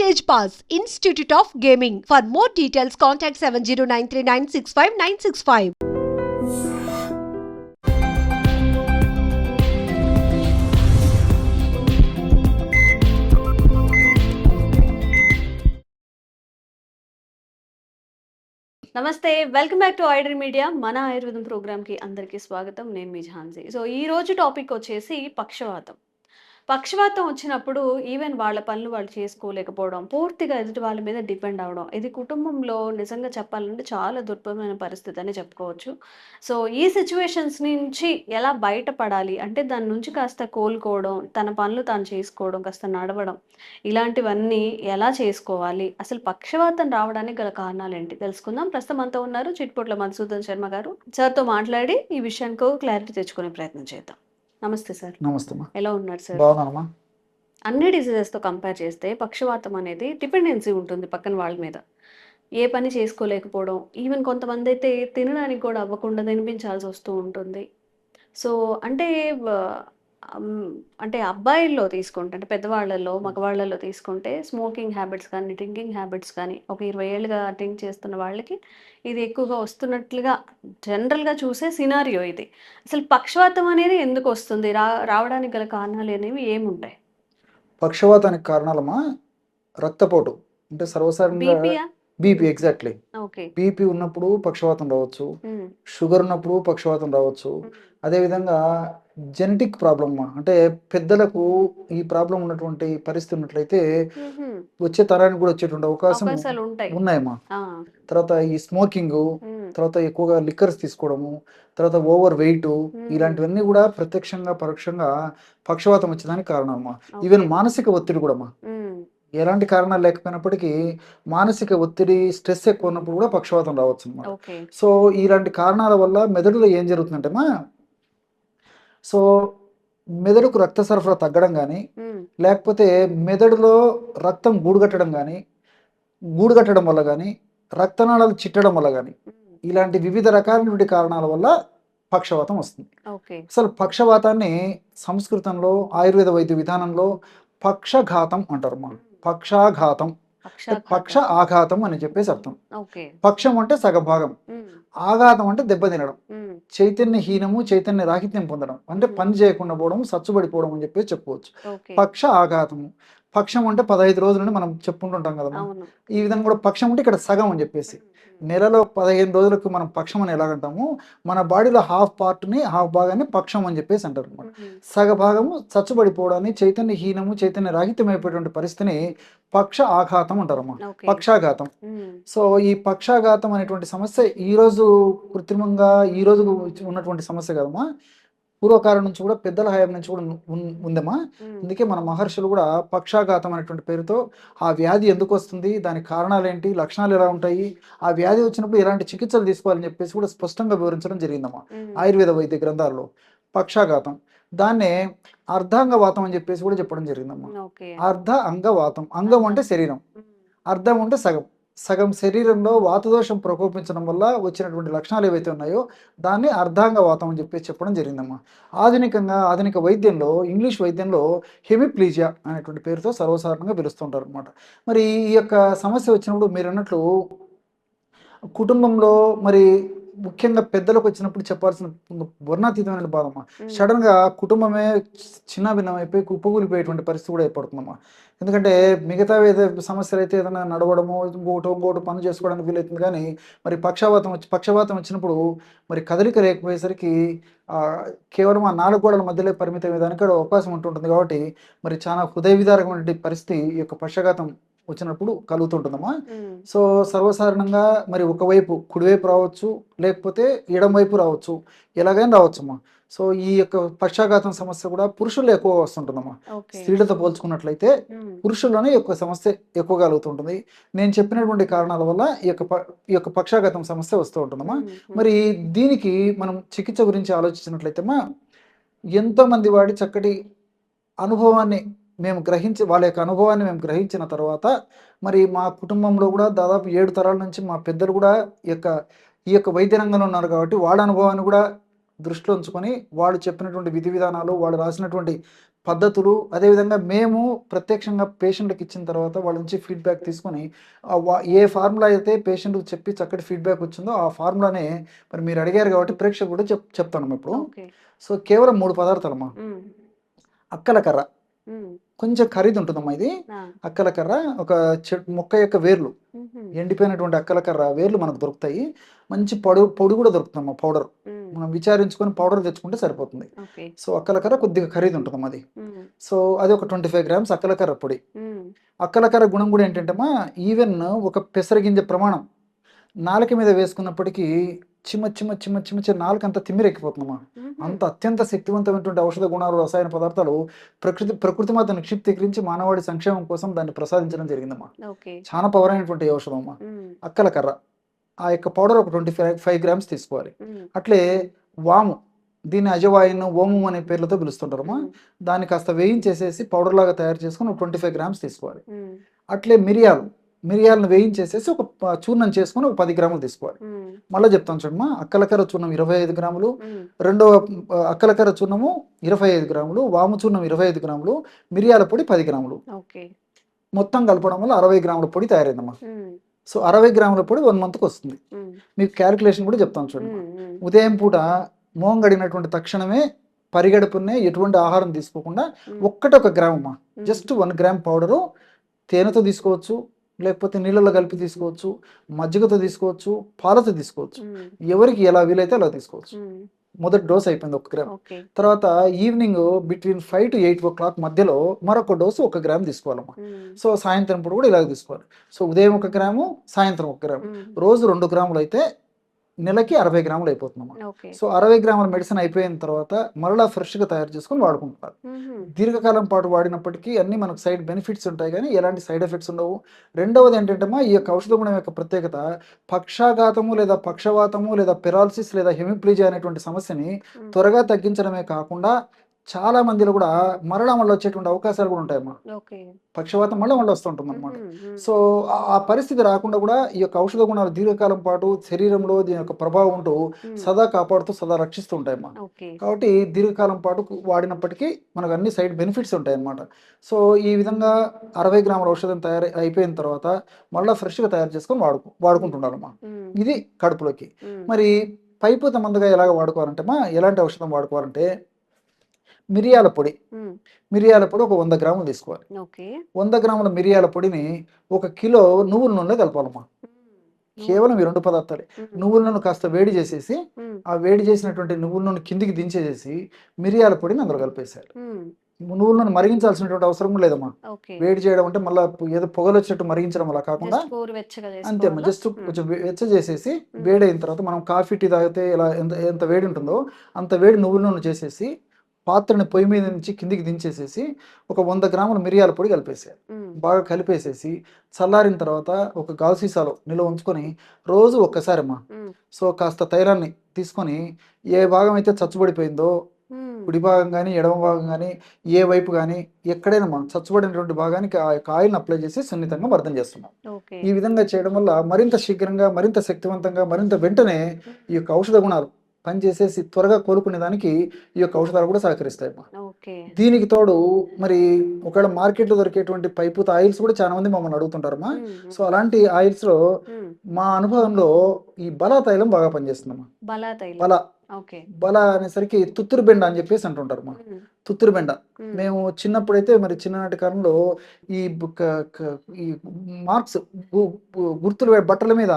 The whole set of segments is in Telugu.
Stage pass institute of gaming for more details contact seven zero nine three nine six five nine six five నమస్తే వెల్కమ్ బ్యాక్ టు ఐడర్ మీడియా మన ఆయుర్వేదం ప్రోగ్రామ్కి అందరికీ స్వాగతం. నేను మీ ఝాన్సీ. సో ఈ రోజు టాపిక్ వచ్చేసి పక్షవాతం. పక్షవాతం వచ్చినప్పుడు ఈవెన్ వాళ్ళ పనులు వాళ్ళు చేసుకోలేకపోవడం పూర్తిగా ఎదుటి వాళ్ళ మీద డిపెండ్ అవడం ఇది కుటుంబంలో నిజంగా చెప్పాలంటే చాలా దుర్భమైన పరిస్థితి అని చెప్పుకోవచ్చు. సో ఈ సిచ్యువేషన్స్ నుంచి ఎలా బయటపడాలి? అంటే దాని నుంచి కాస్త కోలుకోవడం తన పనులు తాను చేసుకోవడం కాస్త నడవడం ఇలాంటివన్నీ ఎలా చేసుకోవాలి? అసలు పక్షవాతం రావడానికి గల కారణాలు ఏంటి? తెలుసుకుందాం. ప్రస్తుతం అంతా ఉన్నారు చిట్పొట్ల మధుసూదన్ శర్మ గారు. సార్తో మాట్లాడి ఈ విషయానికి క్లారిటీ తెచ్చుకునే ప్రయత్నం చేద్దాం. నమస్తే సార్. నమస్తే ఎలా ఉన్నారు సార్? బాగున్నానమ్మా. అన్ని డిసీజెస్తో కంపేర్ చేస్తే పక్షవాతం అనేది డిపెండెన్సీ ఉంటుంది పక్కన వాళ్ళ మీద. ఏ పని చేసుకోలేకపోవడం ఈవెన్ కొంతమంది అయితే తినడానికి కూడా అవ్వకుండా తినిపించాల్సి వస్తూ ఉంటుంది. సో అంటే అంటే అబ్బాయిల్లో తీసుకుంటే అంటే పెద్దవాళ్ళలో మగవాళ్ళలో తీసుకుంటే స్మోకింగ్ హ్యాబిట్స్ కానీ డ్రింకింగ్ హ్యాబిట్స్ కానీ ఒక ఇరవై ఏళ్ళుగా డ్రింక్ చేస్తున్న వాళ్ళకి ఇది ఎక్కువగా వస్తున్నట్లుగా జనరల్గా చూసే సినారియో ఇది. అసలు పక్షవాతం అనేది ఎందుకు వస్తుంది? రా రావడానికి గల కారణాలు అనేవి ఏముంటాయి? పక్షవాతానికి కారణాలమ్మా రక్తపోటు. అంటే సర్వసాధారణంగా బీపీ ఎగ్జాక్ట్లీ. ఓకే. బీపీ ఉన్నప్పుడు పక్షవాతం రావచ్చు. షుగర్ ఉన్నప్పుడు పక్షవాతం రావచ్చు. అదేవిధంగా జెనెటిక్ ప్రాబ్లమ్ అంటే పెద్దలకు ఈ ప్రాబ్లం ఉన్నటువంటి పరిస్థితి ఉన్నట్లయితే వచ్చే తరానికి కూడా వచ్చేటువంటి అవకాశం ఉన్నాయమ్మా తర్వాత ఈ స్మోకింగ్ తర్వాత ఎక్కువగా లిక్కర్స్ తీసుకోవడము తర్వాత ఓవర్ వెయిట్ ఇలాంటివన్నీ కూడా ప్రత్యక్షంగా పరోక్షంగా పక్షవాతం వచ్చేదానికి కారణం అమ్మా. ఈవెన్ మానసిక ఒత్తిడి కూడా అమ్మా ఎలాంటి కారణాలు లేకపోయినప్పటికీ మానసిక ఒత్తిడి స్ట్రెస్ ఎక్కువ ఉన్నప్పుడు కూడా పక్షవాతం రావచ్చు అన్నమాట. సో ఇలాంటి కారణాల వల్ల మెదడులో ఏం జరుగుతుందంటేమా సో మెదడుకు రక్త సరఫరా తగ్గడం కానీ లేకపోతే మెదడులో రక్తం గూడుగట్టడం కానీ గూడుగట్టడం వల్ల కానీ రక్తనాళాలు చిట్టడం వల్ల కానీ ఇలాంటి వివిధ రకాలైనటువంటి కారణాల వల్ల పక్షవాతం వస్తుంది. అసలు పక్షవాతాన్ని సంస్కృతంలో ఆయుర్వేద వైద్య విధానంలో పక్షఘాతం అంటారు మా పక్షాఘాతం పక్షాఘాతం. పక్ష ఆఘాతం అని చెప్పేసి అర్థం. పక్షం అంటే సగభాగం. ఆఘాతం అంటే దెబ్బతినడం ఉమ్, చైతన్యహీనము చైతన్య రాహిత్యం పొందడం. అంటే పని చేయకుండా పోవడం సచ్చుబడిపోవడం అని చెప్పేసి చెప్పుకోవచ్చు. పక్ష ఆఘాతము. పక్షం అంటే పదహైదు రోజుల నుండి మనం చెప్పుకుంటుంటాం కదా ఈ విధంగా కూడా పక్షం అంటే ఇక్కడ సగం అని చెప్పేసి. నెలలో పదిహేను రోజులకు మనం పక్షం అని ఎలాగంటాము? మన బాడీలో హాఫ్ పార్ట్ని హాఫ్ భాగాన్ని పక్షం అని చెప్పేసి అంటారు అనమాట ఉమ్, సగభాగము చచ్చుబడిపోవడాన్ని చైతన్యహీనము చైతన్య రాహిత్యమైపోయేటువంటి పరిస్థితిని పక్ష ఆఘాతం అంటారు ఓకే. పక్షాఘాతం. సో ఈ పక్షాఘాతం అనేటువంటి సమస్య ఈ రోజు కృత్రిమంగా ఈ రోజు ఉన్నటువంటి సమస్య కదమ్మా. పూర్వకాలం నుంచి కూడా పెద్దల హయాం నుంచి కూడా ఉందమ్మా. అందుకే మన మహర్షులు కూడా పక్షాఘాతం అనేటువంటి పేరుతో ఆ వ్యాధి ఎందుకు వస్తుంది దానికి కారణాలు ఏంటి లక్షణాలు ఎలా ఉంటాయి ఆ వ్యాధి వచ్చినప్పుడు ఎలాంటి చికిత్సలు తీసుకోవాలని చెప్పేసి కూడా స్పష్టంగా వివరించడం జరిగిందమ్మా. ఆయుర్వేద వైద్య గ్రంథాల్లో పక్షాఘాతం. దాన్నే అర్ధాంగవాతం అని చెప్పేసి కూడా చెప్పడం జరిగిందమ్మా. అర్ధ అంగవాతం. అంగం అంటే శరీరం. అర్ధం అంటే సగం. సగం శరీరంలో వాతదోషం ప్రకోపించడం వల్ల వచ్చినటువంటి లక్షణాలు ఏవైతే ఉన్నాయో దాన్ని అర్ధాంగవాతం అని చెప్పేసి చెప్పడం జరిగిందమ్మా. ఆధునికంగా ఆధునిక వైద్యంలో ఇంగ్లీష్ వైద్యంలో హెమిప్లీజియా అనేటువంటి పేరుతో సర్వసాధారణంగా పిలుస్తుంటారు అనమాట మరి ఈ యొక్క సమస్య వచ్చినప్పుడు మీరు అన్నట్లు కుటుంబంలో మరి ముఖ్యంగా పెద్దలకు వచ్చినప్పుడు చెప్పాల్సిన వర్ణాతీతమైన బాధమ్మా ఉమ్, సడన్గా కుటుంబమే చిన్న భిన్నమైపోయి కుప్పకూలిపోయేటువంటి పరిస్థితి కూడా ఏర్పడుతుందమ్మా. ఎందుకంటే మిగతా ఏదో సమస్యలు అయితే ఏదైనా నడవడము ఇంకోటి ఇంకోటి పనులు చేసుకోవడానికి వీలవుతుంది కానీ మరి పక్షవాతం వచ్చి పక్షవాతం వచ్చినప్పుడు మరి కదలిక లేకపోయేసరికి ఆ, కేవలం ఆ నాలుగు గోడల మధ్యలో పరిమితం కూడా అవకాశం ఉంటుంటుంది కాబట్టి మరి చాలా హృదయ విదారకమైన పరిస్థితి ఈ యొక్క పక్షఘాతం వచ్చినప్పుడు కలుగుతుంటుందమ్మా. సో సర్వసాధారణంగా మరి ఒకవైపు కుడివైపు రావచ్చు లేకపోతే ఎడం వైపు రావచ్చు ఎలాగైనా రావచ్చమ్మా. సో ఈ యొక్క పక్షాఘాతం సమస్య కూడా పురుషుల్లో ఎక్కువగా వస్తుంటుందమ్మా. స్త్రీలతో పోల్చుకున్నట్లయితే పురుషుల్లోనే యొక్క సమస్య ఎక్కువ కలుగుతుంటుంది. నేను చెప్పినటువంటి కారణాల వల్ల ఈ యొక్క ఈ యొక్క పక్షాఘాతం సమస్య వస్తూ ఉంటుందమ్మా. మరి దీనికి మనం చికిత్స గురించి ఆలోచించినట్లయితే మా ఎంతో మంది వాడి చక్కటి అనుభవాన్ని మేము గ్రహించి వాళ్ళ యొక్క అనుభవాన్ని మేము గ్రహించిన తర్వాత మరి మా కుటుంబంలో కూడా దాదాపు ఏడు తరాల నుంచి మా పెద్దలు కూడా ఈ యొక్క ఈ యొక్క వైద్య రంగంలో ఉన్నారు కాబట్టి వాళ్ళ అనుభవాన్ని కూడా దృష్టిలో ఉంచుకొని వాళ్ళు చెప్పినటువంటి విధి విధానాలు వాళ్ళు రాసినటువంటి పద్ధతులు అదేవిధంగా మేము ప్రత్యక్షంగా పేషెంట్కి ఇచ్చిన తర్వాత వాళ్ళ నుంచి ఫీడ్బ్యాక్ తీసుకొని ఏ ఫార్ములా అయితే పేషెంట్కి చెప్పి చక్కటి ఫీడ్బ్యాక్ వచ్చిందో ఆ ఫార్ములానే మరి మీరు అడిగారు కాబట్టి ప్రేక్షకులు కూడా చెప్ చెప్తాను ఇప్పుడు. సో కేవలం మూడు పదార్థాలమ్మా. అక్కల కర్ర. కొంచెం ఖరీదు ఉంటుందమ్మా ఇది. అక్కల కర్ర ఒక చెట్టు మొక్క యొక్క వేర్లు. ఎండిపోయినటువంటి అక్కల కర్ర వేర్లు మనకు దొరుకుతాయి. మంచి పొడి పొడి కూడా దొరుకుతుందమ్మా పౌడర్. మనం విచారించుకొని పౌడర్ తెచ్చుకుంటే సరిపోతుంది. సో అక్కల కర్ర కొద్దిగా ఖరీదు ఉంటుందమ్మా అది సో అది ఒక ట్వంటీ ఫైవ్ గ్రామ్స్ అక్కల కర్ర పొడి. అక్కల కర్ర గుణం కూడా ఏంటంటేమా ఈవెన్ ఒక పెసరగింజ ప్రమాణం నాలుక మీద వేసుకున్నప్పటికీ చిమ్మ చిమ్మ చిమ్మ చిమ్మ చిన్న నాలుక అంత తిమ్మిరెక్కిపోతుందమ్మా అంత అత్యంత శక్తివంతమైనటువంటి ఔషధ గుణాలు రసాయన పదార్థాలు ప్రకృతి ప్రకృతి మాత నిక్షిప్తీకరించి మానవాడి సంక్షేమం కోసం దాన్ని ప్రసాదించడం జరిగిందమ్మా. చాలా పవర్ అయినటువంటి ఔషధం అమ్మా అక్కల కర్ర. ఆ యొక్క పౌడర్ ఒక ట్వంటీ ఫైవ్ ఫైవ్ గ్రామ్స్ తీసుకోవాలి. అట్లే వాము. దీన్ని అజవాయిన్ ఓము అనే పేర్లతో పిలుస్తుంటారమ్మా. దాన్ని కాస్త వేయించేసేసి పౌడర్ లాగా తయారు చేసుకుని ట్వంటీ ఫైవ్ గ్రామ్స్ తీసుకోవాలి. అట్లే మిరియాలు. మిరియాలను వేయించేసేసి ఒక చూర్ణం చేసుకుని ఒక పది గ్రాములు తీసుకోవాలి. మళ్ళీ చెప్తాను చూడమ్మా అక్కలకర్ర చూర్ణం ఇరవై ఐదు గ్రాములు రెండవ ఆ, అక్కలకర్ర చూర్ణము ఇరవై ఐదు గ్రాములు వాము చూర్ణం ఇరవై ఐదు గ్రాములు మిరియాల పొడి పది గ్రాములు. మొత్తం కలపడం వల్ల అరవై గ్రాముల పొడి తయారైందమ్మా. సో అరవై గ్రాముల పొడి వన్ మంత్కి వస్తుంది. మీకు క్యాలిక్యులేషన్ కూడా చెప్తాను చూడండి ఉదయం పూట మోంగడినటువంటి తక్షణమే పరిగడుపునే ఎటువంటి ఆహారం తీసుకోకుండా ఉమ్, ఒక్కటి ఒక gram just one gram powder తేనెతో తీసుకోవచ్చు లేకపోతే నీళ్ళలో కలిపి తీసుకోవచ్చు మజ్జిగతో తీసుకోవచ్చు పాలతో తీసుకోవచ్చు. ఎవరికి ఎలా వీలైతే అలా తీసుకోవచ్చు. మొదటి డోస్ అయిపోయింది ఒక గ్రామ్. తర్వాత evening between five to eight o'clock మధ్యలో మరొక డోసు ఒక గ్రామ్ తీసుకోవాలమ్మా. సో సాయంత్రం పూట కూడా ఇలాగ తీసుకోవాలి. సో ఉదయం ఒక గ్రాము సాయంత్రం ఒక గ్రాము. రోజు రెండు గ్రాములు అయితే నెలకి అరవై గ్రాములు అయిపోతుందమ్మా ఓకే. సో అరవై గ్రాముల మెడిసిన్ అయిపోయిన తర్వాత మరలా ఫ్రెష్గా తయారు చేసుకొని వాడుకుంటారు. ఉహుం, దీర్ఘకాలం పాటు వాడినప్పటికీ అన్ని మనకు సైడ్ బెనిఫిట్స్ ఉంటాయి కానీ ఎలాంటి సైడ్ ఎఫెక్ట్స్ ఉండవు. రెండవది ఏంటంటే ఈ యొక్క ఔషధ గుణం యొక్క ప్రత్యేకత పక్షాఘాతము లేదా పక్షవాతము లేదా పెరాలసిస్ లేదా హెమిప్లీజియా అనేటువంటి సమస్యని త్వరగా తగ్గించడమే కాకుండా చాలా మందిలో కూడా మరలా మళ్ళీ వచ్చేటువంటి అవకాశాలు కూడా ఉంటాయమ్మా. పక్షవాతం మళ్ళీ మళ్ళీ వస్తుంటుంది అనమాట సో ఆ- పరిస్థితి రాకుండా కూడా ఈ యొక్క ఔషధ గుణాలు దీర్ఘకాలం పాటు శరీరంలో దీని యొక్క ప్రభావం ఉంటూ సదా కాపాడుతూ సదా రక్షిస్తూ ఉంటాయమ్మా. కాబట్టి దీర్ఘకాలం పాటు వాడినప్పటికీ మనకు అన్ని సైడ్ బెనిఫిట్స్ ఉంటాయి అన్నమాట సో ఈ విధంగా అరవై గ్రాముల ఔషధం తయారు అయిపోయిన తర్వాత మళ్ళీ ఫ్రెష్గా తయారు చేసుకొని వాడుకు వాడుకుంటున్నారమ్మా ఉమ్, ఇది కడుపులోకి. మరి పైపూత మందుగా ఎలాగ వాడుకోవాలంటే మా ఎలాంటి ఔషధం వాడుకోవాలంటే మిరియాల పొడి. మిరియాల పొడి ఒక వంద గ్రాములు తీసుకోవాలి. వంద గ్రాముల మిరియాల పొడిని ఒక కిలో నువ్వుల నూనె కలపాలమ్మా. కేవలం ఈ రెండు పదార్థాలే. నువ్వుల నూనె కాస్త వేడి చేసేసి ఆ వేడి చేసినటువంటి నువ్వుల నూనె కిందికి దించేసేసి మిరియాల పొడిని అందులో కలిపేసేయాలి. ఉమ్, నువ్వుల నూనె మరిగించాల్సినటువంటి అవసరం కూడా లేదమ్మా. వేడి చేయడం అంటే మళ్ళీ ఏదో పొగలు వచ్చినట్టు మరిగించడం అలా కాకుండా అంతే? జస్ట్ కొంచెం వెచ్చ చేసేసి వేడైన తర్వాత మనం కాఫీ టీ తాగితే ఎలా ఎంత ఎంత వేడి ఉంటుందో అంత వేడి నువ్వుల నూనె చేసేసి పాత్రని పొయ్యి మీద నుంచి కిందికి దించేసేసి ఒక వంద గ్రాముల మిరియాల పొడి కలిపేసేయాలి. బాగా కలిపేసేసి చల్లారిన తర్వాత ఒక గాజు సీసాలో నిల్వ ఉంచుకొని రోజు ఒక్కసారి అమ్మా. సో కాస్త తైలాన్ని తీసుకొని ఏ భాగం అయితే చచ్చుబడిపోయిందో కుడి భాగం కానీ ఎడమ భాగం కానీ ఏ వైపు కానీ ఎక్కడైనా మనం చచ్చుబడినటువంటి భాగానికి ఆ యొక్క ఆయిల్ని అప్లై చేసి సున్నితంగా మర్దం చేస్తున్నాం. ఈ విధంగా చేయడం వల్ల మరింత శీఘ్రంగా మరింత శక్తివంతంగా మరింత వెంటనే ఈ యొక్క ఔషధ గుణాలు పనిచేసేసి త్వరగా కోలుకునే దానికి ఈ యొక్క ఔషధాలు కూడా సహకరిస్తాయి దీనికి తోడు మరి ఒకవేళ మార్కెట్లో దొరికేటువంటి పైపూత ఆయిల్స్ కూడా చాలా మంది మమ్మల్ని అడుగుతుంటారమ్మా. సో అలాంటి ఆయిల్స్లో మా అనుభవంలో ఈ బల తైలం బాగా పనిచేస్తుందమ్మా. బలా బల. అనేసరికి తుత్తురు బెండ అని చెప్పేసి అంటుంటారు మా తుత్తురు బెండ. మేము. చిన్నప్పుడైతే మరి చిన్ననాటి కాలంలో ఈ మార్క్స్ గుర్తులు బట్టల మీద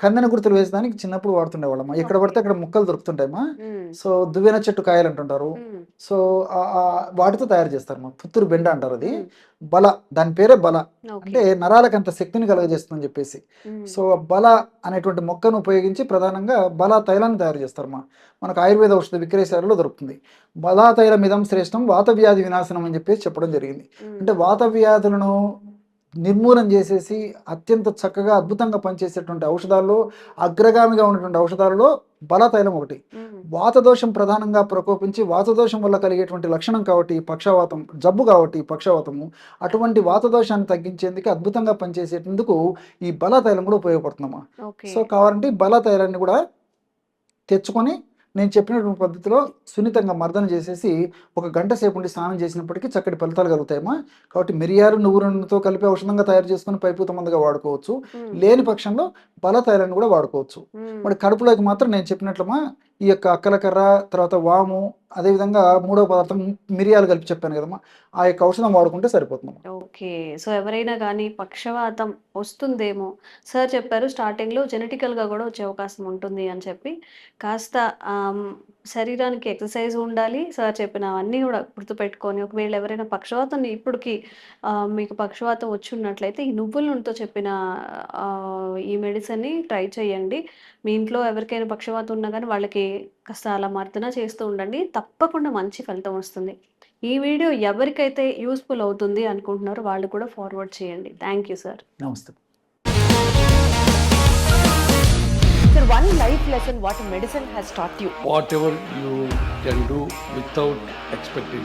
కందెన గుర్తులు వేసడానికి చిన్నప్పుడు వాడుతుండేవాళ్ళమ్మా ఎక్కడ పడితే అక్కడ ముక్కలు దొరుకుతుంటాయమ్మా? సో దువ్వెన చెట్టు కాయలు అంటుంటారు. సో వాటితో తయారు చేస్తారు మా పుత్తూరు బెండ అంటారు అది. బల దాని పేరే బల. అంటే నరాలకు అంత శక్తిని కలుగజేస్తుందని చెప్పేసి. సో బల అనేటువంటి మొక్కను ఉపయోగించి ప్రధానంగా బల తైలాన్ని తయారు చేస్తారు మా మనకు ఆయుర్వేద ఔషధ విక్రయశాలలో దొరుకుతుంది. బలా తైలం ఇదం శ్రేష్టం వాత వ్యాధి వినాశనం అని చెప్పేసి చెప్పడం జరిగింది. అంటే వాత వ్యాధులను నిర్మూలన చేసేసి అత్యంత చక్కగా అద్భుతంగా పనిచేసేటువంటి ఔషధాల్లో అగ్రగామిగా ఉన్నటువంటి ఔషధాలలో బల తైలం ఒకటి వాతదోషం ప్రధానంగా ప్రకోపించి వాతదోషం వల్ల కలిగేటువంటి లక్షణం కాబట్టి పక్షవాతం జబ్బు కాబట్టి పక్షవాతము అటువంటి వాతదోషాన్ని తగ్గించేందుకు అద్భుతంగా పనిచేసేందుకు ఈ బల తైలం కూడా ఉపయోగపడుతుందమ్మా. ఓకే. సో కావాలంటే ఈ బల తైలాన్ని కూడా తెచ్చుకొని నేను చెప్పినటువంటి పద్ధతిలో సున్నితంగా మర్దన చేసేసి ఒక గంట సేపు ఉండి స్నానం చేసినప్పటికీ చక్కటి ఫలితాలు కలుగుతాయమ్మా. కాబట్టి మిరియాలు నువ్వు రెండుతో కలిపి ఔషధంగా తయారు చేసుకుని పైపూత మందుగా వాడుకోవచ్చు. లేని పక్షంలో బల తైలాన్ని కూడా వాడుకోవచ్చు. మరి కడుపులోకి మాత్రం నేను చెప్పినట్లమా ఈ యొక్క అక్కలకర్ర తర్వాత వాము అదేవిధంగా మూడవ పదార్థం మిరియాలు కలిపి చెప్పాను కదమ్మా. ఆ యొక్క ఔషధం వాడుకుంటే సరిపోతుంది ఓకే. సో ఎవరైనా కానీ పక్షవాతం వస్తుందేమో. సార్ చెప్పారు స్టార్టింగ్లో జెనెటికల్గా కూడా వచ్చే అవకాశం ఉంటుంది అని చెప్పి. కాస్త శరీరానికి ఎక్సర్సైజ్ ఉండాలి. సార్ చెప్పిన అన్నీ కూడా గుర్తుపెట్టుకొని ఒకవేళ ఎవరైనా పక్షవాతం ఇప్పటికి మీకు పక్షవాతం వచ్చి ఉన్నట్లయితే ఈ నువ్వుల నూనెతో చెప్పిన ఈ మెడిసిన్ని ట్రై చేయండి. మీ ఇంట్లో ఎవరికైనా పక్షవాతం ఉన్నా కానీ వాళ్ళకి కాస్త అలా మర్దన చేస్తూ ఉండండి. తప్పకుండా మంచి ఫలితం వస్తుంది. ఈ వీడియో ఎవరికైతే యూస్ఫుల్ అవుతుంది అనుకుంటున్నారో వాళ్ళు కూడా ఫార్వర్డ్ చేయండి. Thank you sir. నమస్తే. Sir, one life lesson what medicine has taught you. whatever you can do without expecting.